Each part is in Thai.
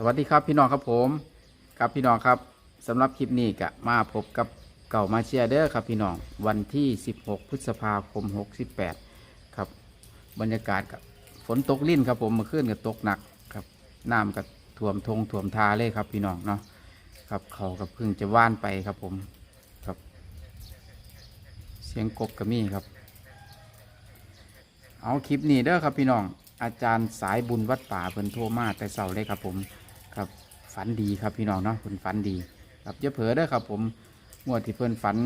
สวัสดีครับพี่น้องครับผมครับพี่น้องครับสำหรับคลิปนี้ก็มาพบกับเก่ามาเชียร์เด้อครับพี่น้องวันที่ 16 พฤษภาคม 68 ครับ บรรยากาศกับฝนตกลิ่นครับผมเมื่อคืนก็ตกหนักครับน้ำก็ท่วมทงท่วมทาเลยครับพี่น้องเนาะครับเขาก็เพิ่งจะว่านไปครับผมครับ เสียงกบกระมี่ครับ เอาคลิปนี้เด้อครับพี่น้องอาจารย์สายบุญวัดป่าเพิ่นโทรมาแต่เสาเลยครับผม ครับฝันดีครับพี่น้องเนาะเพิ่นฝันดี ครับอย่าเผลอเด้อครับ ผมงวดที่เพิ่นฝัน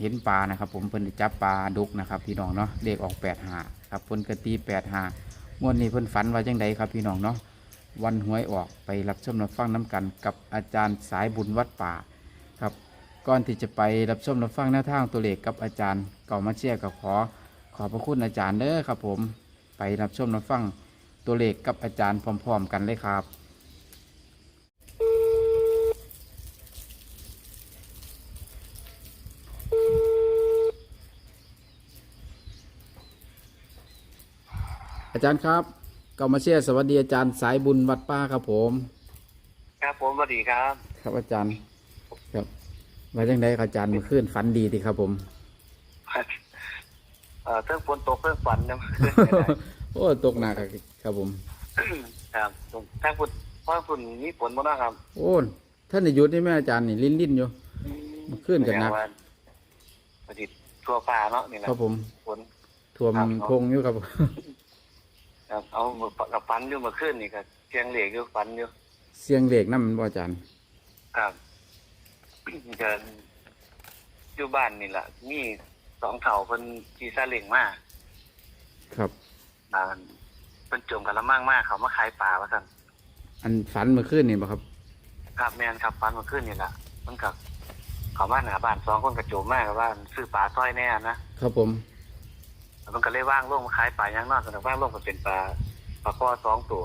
เห็นปลานะครับ ผมเพิ่นได้จับปลาดุกนะครับ พี่น้องเนาะเลขออกแปดหาครับเพิ่นกระตีแปดหางวดนี้เพิ่นฝันว่าจังใดครับพี่น้องเนาะวันหวยออกไปรับชมรับฟังน้กันกับอาจารย์สายบุญวัดป่าครับก่อนที่จะไปรับชมรับฟังแนวทางตัวเลขกับอาจารย์เก่ามาเชียร์กับขอ ขอบพระคุณอาจารย์เด้อครับ ผมไปรับชมรับฟังตัวเลขกับอาจารย์พร้อม ๆ กันเลยครับ อาจารย์ครับเก่ามาเชียร์สวัสดีอาจารย์สายบุญวัดป้าครับผม ครับผมสวัสดีครับ ครับอาจารย์ ครับมาจังไดครับอาจารย์เมื่อคืนฝันดีดีครับผมเอ่อเครื่องฝนตกเครื่องฝันนะโอ้ตกหนักครับผม ครับทางฝุ่นเพราะฝุ่นมีฝนบ่นะครับ โอ้ท่านในยุทธนี่แม่อาจารย์นี่ลิ้นลิ้นๆอยู่มันขึ้นกันนักแสดงว่าประดิษฐ์ทั่วฟ้าเนาะนี่แหละครับผมฝนท่วมครับทงอยู่ครับ ครับเอากับฟันอยู่เมื่อคืนนี่ก็เชียงเหล็กอยู่ฟันอยู่เสียงเหล็กนั่นมันบ่อาจารย์ครับเดินอยู่บ้านนี่แหละมีสองเถ่าเพิ่นขี่ซาเล้งมาครับบ้านเพิ่นจมกันละมั่งมากเขามาขายปลาว่าซั่นอันฝันเมื่อคืนนี่บ่ครับ ครับแม่นครับฟันเมื่อคืนนี่แหละมันกับเขาบ้านหาบ้านสองคนกระโจมมากกับบ้านซื้อปลาสร้อยแน่นะครับผมแล้ว มันก็เลยว่างลงมาขายปลาอย่างนอกแต่ว่างลงก็เป็นปลาปลาข้อสองตัว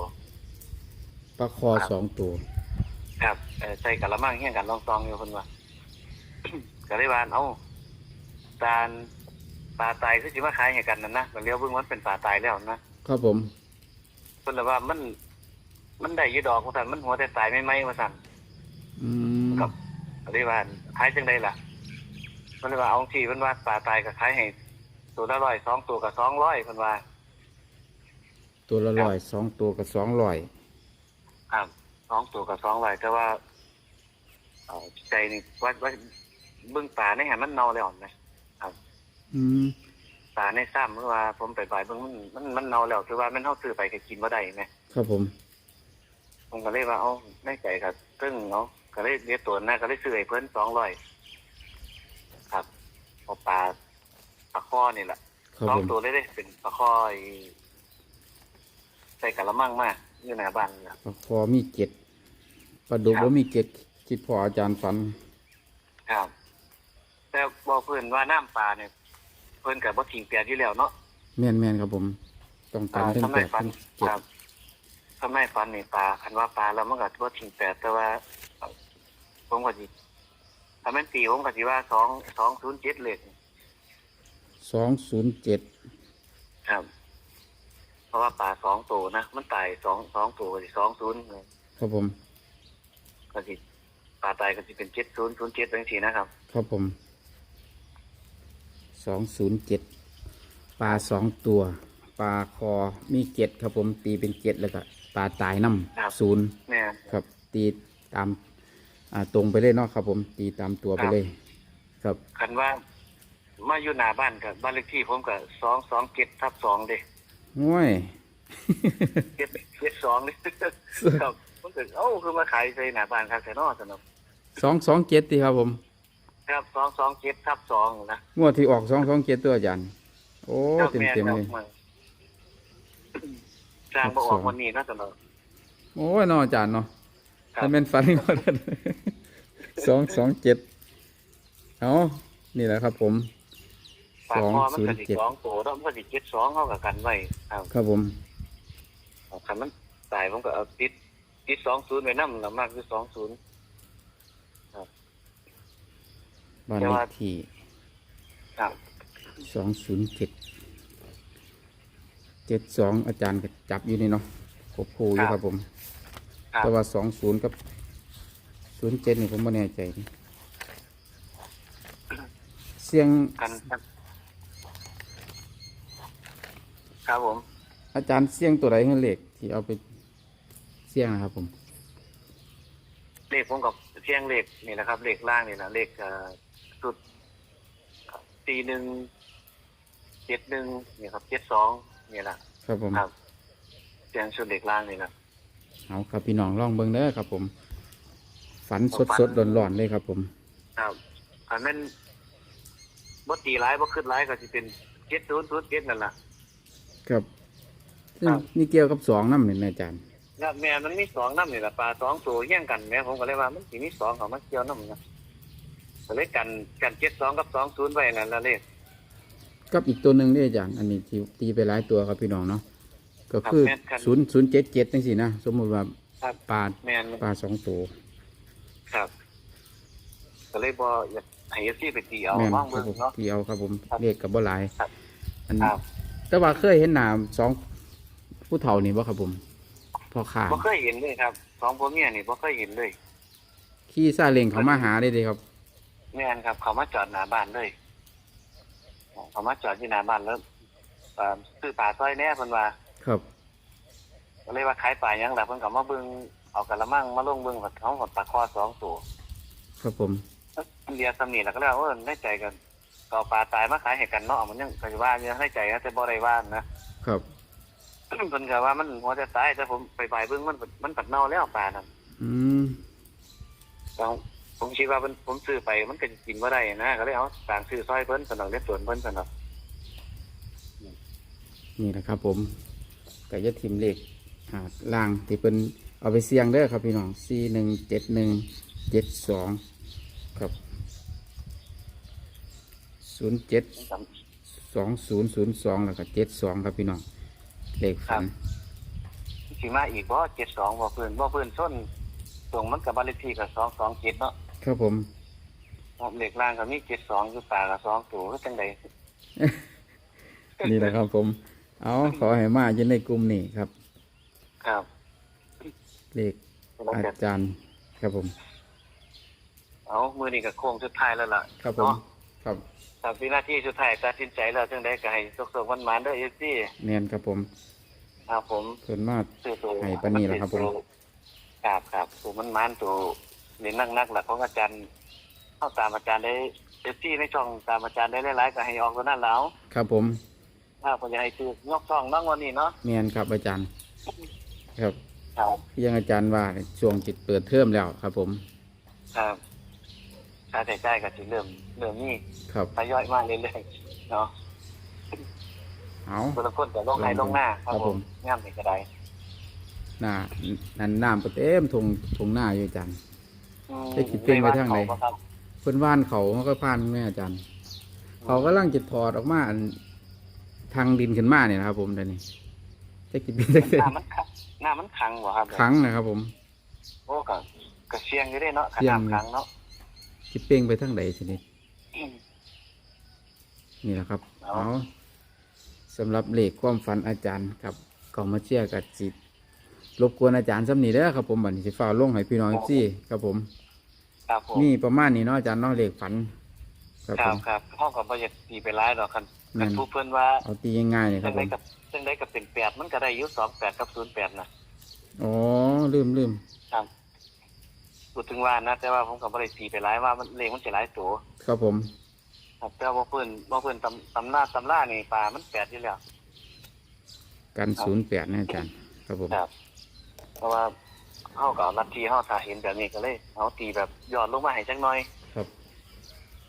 ปลาคอสองตัว ครับเอ่อใส่กะละมังเฮี้ยงกันลองซองอยู่คนว่า ก็เลยว่าเอ้าตาลปลาตายคือสิมาขายให้กันนั่นนะมันเลี้ยวเบิ่งว่ามันเป็นปลาตายแล้วนะครับผมเพิ่นเลยว่ามัน มันได้อยี่ดอกว่าซั่นมันหัวแต่ตายไม่ไหมว่าซั่นอืมครับก็เลยว่าขายจังไดล่ะมันเลยว่าเอาที่เพิ่นว่าปลาตายก็ขายให้ ตัวละร้อยสองตัวก็สองร้อยเพิ่นว่าตัวละร้อยสองตัวกับสองร้อยครับสองตัวกับสองร้อยแต่ว่าเอ่อใจนี่ว่าว่าเบิ่งปลาในแหมันเน่าแล้วนะอืมปลาในซ้ำเมื่อว่าผมไปบ่ายเบิ่งมันมันมันเน่าแล้วคือว่ามันเฮาซื้อไปก็กินบ่ได้ไหมครับผมผมก็เลยว่าเอ้าในใจก็ตึ้งเนาะก็เลยเรียกตัวหน้าก็เลยซื้อให้เพิ่นสองร้อยครับเอาปลา ปลาข้อนี่แหละครับสองผมตัวเลยเด้เป็นปลาคอยใส่กะละมังมากอยู่หน้าบ้านนี่ล่ะ ปลาคอมีเกล็ดปลาดุกครับ บ่มีเกล็ดคิดพออาจารย์ฝัน ครับ แต่บอกเพื่อนว่าน้ำปลาเนี่ย เพื่อนกับว่าทิ้งแปดอยู่แล้วเนาะแม่นแม่นครับผม ต้องการทั้งทำไมแปดฟันทั้งเจ็ดครับทำไมฟันนี่ปลาคันว่าปลาแล้วมันก็ว่าทิ้งแปดแต่ว่าเอ่อผมก็สิถ้าแม่นตีผมก็สิว่าสองสองศูนย์เจ็ดเลย สองศูนย์เจ็ดครับ เพราะว่าปลาสองตัวนะมันตายสองสองตัวก็สิสองศูนย์ครับผมก็สิปลาตายก็สิเป็นเจ็ดศูนย์ศูนย์เจ็ดเป็นสี่นะครับ ครับผมสองศูนย์เจ็ดปลาสองตัวปลาคอมีเกล็ดครับผมตีเป็นเกล็ดแล้วก็ปลาตายน้ครับำศูนย์เนี่ยครับ ตีตามอ่าตรงไปเลยเนาะครับผมตีตามตัวไปเลย ครับ คันว่า มาอยู่หน้าบ้านกับบ้านเลขที่ผมกับสองสองเจ็ดทับสองเด้ง่วยเจ็ดเจ็ดสองเลยครับผมถึงเอ้าคือมาขายใส่หน้าบ้านครับแต่นอสนุกสองสองเจ็ดตีครับผม ครับสองสองเจ็ดทับสองนะงวดที่ออกสองสองเจ็ดตัวอาจารย์โอ้ครับเต็มแม่เต็มครับเลยมันสร้างบออกวันนี้นะสนุกโอ้ยเนออาจารย์เนาะครับถ้าเป็นฝันก็ได้สองสองเจ็ดเอานี่แหละครับผม ปากคอมันก็สิสองศูนย์เจ็ดสองโตแล้วมันก็สิเจ็ดสองเข้ากับกันไว้ครับครับผมคันมันตายผมก็เอาติดติดสองศูนย์ไว้นั่แล้วมากคือสองศูนย์บ้านแต่เลว่าขที่ครับสองศูนย์เจ็ดเจ็ดสองอาจารย์ก็จับอยู่นี่เนาะครบครูอยู่ครับผมครับแต่ว่าสองศูนย์กับศูนย์เจ็ดนี่ผมไม่แน่ใจนี่เสียงกัน ครับครับผม อาจารย์เสียงตัวใดเงินเหล็กที่เอาไปเสียงนะครับผมเลขผมกับเชียงเลขนี่นะครับเลขล่างนี่นะเลขเอ่อสุดสี่หนึ่งเจ็ดหนึ่งนี่ครับเจ็ดสองนี่แหละครับผมครับเชียงชุดเลขล่างนี่นะเอาครับพี่น้องลองเบิ่งเด้อครับ ผม ฝันสดฝัสดนร้อนร้อนๆเลยครับ ผม ครับอันนั้นบ่ตีร้ายบ่ขึ้นร้ายก็จะเป็นเจ็ดศูนย์ศูนย์เจ็ดนั่นแหละ ครับซึ่งครับ นี่เกี่ยวกับสองน้ำเนี่ยนะอาจารย์ครับแม่มันมีสองน้ำนี่แหละปลาสองตัวแย่งกันแม่ผมก็เลยว่ามันสิมีสองเขามาเกี่ยวน้ำนะก็เลยกันกันเจ็ดสองกับสองศูนย์ไว้นั่นละเลข กับอีกตัวหนึ่งนี่อาจารย์ อันนี้ที่ตีไปหลายตัวครับพี่น้องเนาะ ก็คือครับแม่นครับศูนย์ศูนย์เจ็ดเจ็ดจังสินะ สมมติว่าครับ ปลาแม่นปลาสองตัว ครับ ก็เลยบ่อยากให้เอฟซีไปตีเอาแม่นว่างครัเบิ่บงผมเนาะ ที่เอาครับผมครับเลขกับบ่หลาย ครับ อันครับ แต่ว่าเคยเห็นหนามสองผู้เฒ่านี่บ่ครับผมพ่อข้าบ่เคยเห็นเลยครับสองผัวเมียนี่บ่เคยเห็นเลยขี่ซาเล้งเขามาหาได้เลยครับแม่นครับ เขามาจอดหน้าบ้านเลยเขามาจอดที่หน้าบ้านแล้วเอ่อซื้อปลาซอยแหน่เพิ่นว่า ครับก็เลยว่าขายปลาหยังล่ะเพิ่นก็มาเบิ่งเอากระมังมาลงเบิ่งว่าเขาหดปลาคอสองตัวครับผมเรียสำนีแล้วก็เลยว่าเออในใจกัน ก็เอาปลาตายมาขายให้กันเนาะมันยังก็สิว่าอยู่ในใจนะแต่บ่ได้ว่านะครับ เพิ่นก็ว่ามันหัวจะตายแต่ผมไปบายเบิ่งมันมันปัดเน่าแล้วปลานั่นอืมแล้วผมคิดว่ามันผมซื้อไปมันก็กินบ่ได้นะก็เลยเอาต่างซื้อซอยเพิ่นสนองเล็ส่วนเพิ่นสนองนี่แหละครับ ผมก็จะทิมเลขหาดล่างที่เป็นเอาไปเสี่ยงเด้อครับพี่น้องสี่หนึ่งเจ็ดหนึ่งเจ็ดสองครับ ศูนย์เจ็ดสองศูนย์ศูนย์สองแล้วก็เจ็ดสองครับพี่น้องเลขฝันสิมาอีกบ่72บ่เพิ่นบ่เพิ่นส้นตรงมันกับบ้านเลขที่ก็227เนาะครับผมเลขล่างก็มี72อยู่ปลาก็2ตัวคือจังไดนี่แหละครับผม เอาขอให้มาอยืนในกลุ่มนี้ครับ ครับ เลขอาจารย์ ครับผม เอามื้อนี้ก็โค้งสุดท้ายแล้วล่ะ ครับผม เนาะครับสามวินาทีสุดท้ายตัดสินใจแล้วจังไดก็ให้สุขๆวันๆเด้อ FC แมนครับผมครับผมเพิ่นมาซื้อตัวให้ปานนี้ล่ะครับผมครับครับตัวมันมันตัวเรียนนักๆล่ะของอาจารย์เข้าตามอาจารย์ได้ FC ในช่องตามอาจารย์ได้หลายๆก็ให้ออกตัวนั้นแล้วครับผมถ้าผมจะให้ซื้อยกช่องน้องวันนี้เนาะแมนครับอาจารย์ ครับครับที่ยังอาจารย์ว่าช่วงจิตเปิดเทอมแล้วครับผม ครับ ค่าใช้จ่ายก็สิเริ่มเริ่มนี่ครับทยอยมาเรื่อยๆเนาะเอาคนละคนก็ลงไหนลงหน้าครับครับผผมมงามนี่ก็ได้หน้านั่นน้ำก็เต็มทงทงหน้าอยู่อาจารย์อืมได้คิดเป็นไปทางไหนด้ว่เขบ่ครับเพิ่นว่านเขามันก็พานแม่อาจารย์เขากำลังจะถอดออกมาอันทางดินขึ้นมาเนี่ยนะครับ ผมเดี๋ยวนี้จะกินเป็นจังหได๋น้ามันขังหน้ามันขังบ่ครับครั้งนะครับผม โอ้ก็ก็เสียงอยู่เด้เนาะขเสี่ยนางดขังเนาะ สิเป้งไปทางใดชนิดอืมนี่แหละครับเอาเอาสำหรับเลขความฝันอาจารย์ครับก็มาเชื่อกับจิตรบกวนอาจารย์สำนีเด้อครับผมบัดนี้สิฟ้าลงให้พี่น้องซี่ครับผมครับผมนี่ประมาณนี้เนาะอาจารย์เนาะเลขฝัน ครับคผรับมครับห้องกับบ่อยากตีไปร้ายดอกคันแม่คันนผู้เพิ่นว่าเอาตีง่ายๆเลยคจัรับงผไดมกับจังไดก็เป็นแปดมันก็ได้อยู่สองแปดกับศูนย์แปดนะอ๋อลืมลืมครับ พูดถึงว่านะ แต่ว่าผมก็บ่ได้ตีไปร้ายว่ามันเลขมันสิหลายตัวครับผมครับแต่ว่าเพิ่นบ่เพิ่นตำตำหน้าตำล่านี่ปลามันแปดอยู่แล้วกันศูนย์แปดนะอาจารย์ครับผมครับ เพราะว่าเฮาก็เอาลัทธิเฮาถ้าเห็นแบบนี้ก็เลยเอาตีแบบย้อนลงมาให้จักหน่อยครับ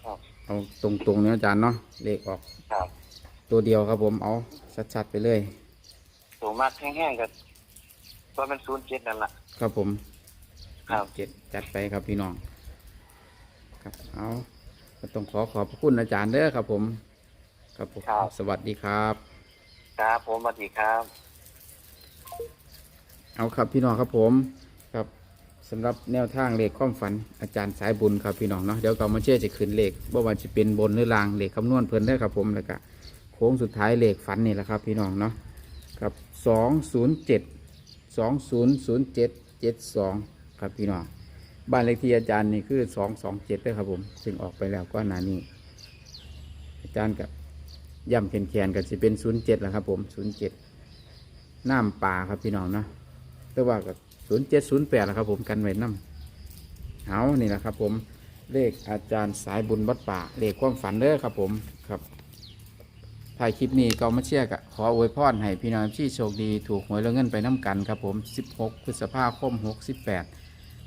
ครับเอาตรงๆเนาะอาจารย์เนาะเลขออกครับ ตัวเดียวครับผมเอาชัดๆไปเลยตัวมากแห้งๆก็ว่ามัน07นั่นล่ะครับผม ครับเจ็ดจัดไปครับพี่น้อง ครับเอาก็ต้องขอขอบพระคุณอาจารย์เด้อครับ ผม ครับผมครับ สวัสดีครับ ครับผมสวัสดีครับ เอาครับพี่น้องครับผมครับสำหรับแนวทางเลขความฝันอาจารย์สายบุญครับพี่น้องเนาะเดี๋ยวก็มาเชื่อจะขึ้นเลขว่าวันจะเป็นบนหรือลางเลขคำนวณเพิ่นได้อครับผมแล้วก็โค้งสุดท้ายเลขฝันนี่แหละครับ พี่น้องเนาะครับสองศูนย์เจ็ดสองศูนย์ศูนย์เจ็ดเจ็ดสอง ครับพี่น้องบ้านเลขที่อาจารย์นี่คือสองสองเจ็ดด้วยครับผม ซึ่งออกไปแล้วก็นานี้ อาจารย์กับย่ำแขนแขนกันจะเป็นศูนย์เจ็ดแล้วครับผมศูนย์เจ็ดน้ำป่าครับพี่น้องเนาะแต่ว่ากับศูนย์เจ็ดศูนย์แปดแล้วครับผมกันไว้น้ำเอานี่แหละครับผมเลขอาจารย์สายบุญวัดป่าเลขความฝันเด้อครับผมครับถ่ายคลิปนี้ก็มาเชียร์กะขออวยพรให้พี่น้องที่โชคดีถูกหวยแล้วเงินไปน้ำกันครับผม 16 พฤษภาคม 68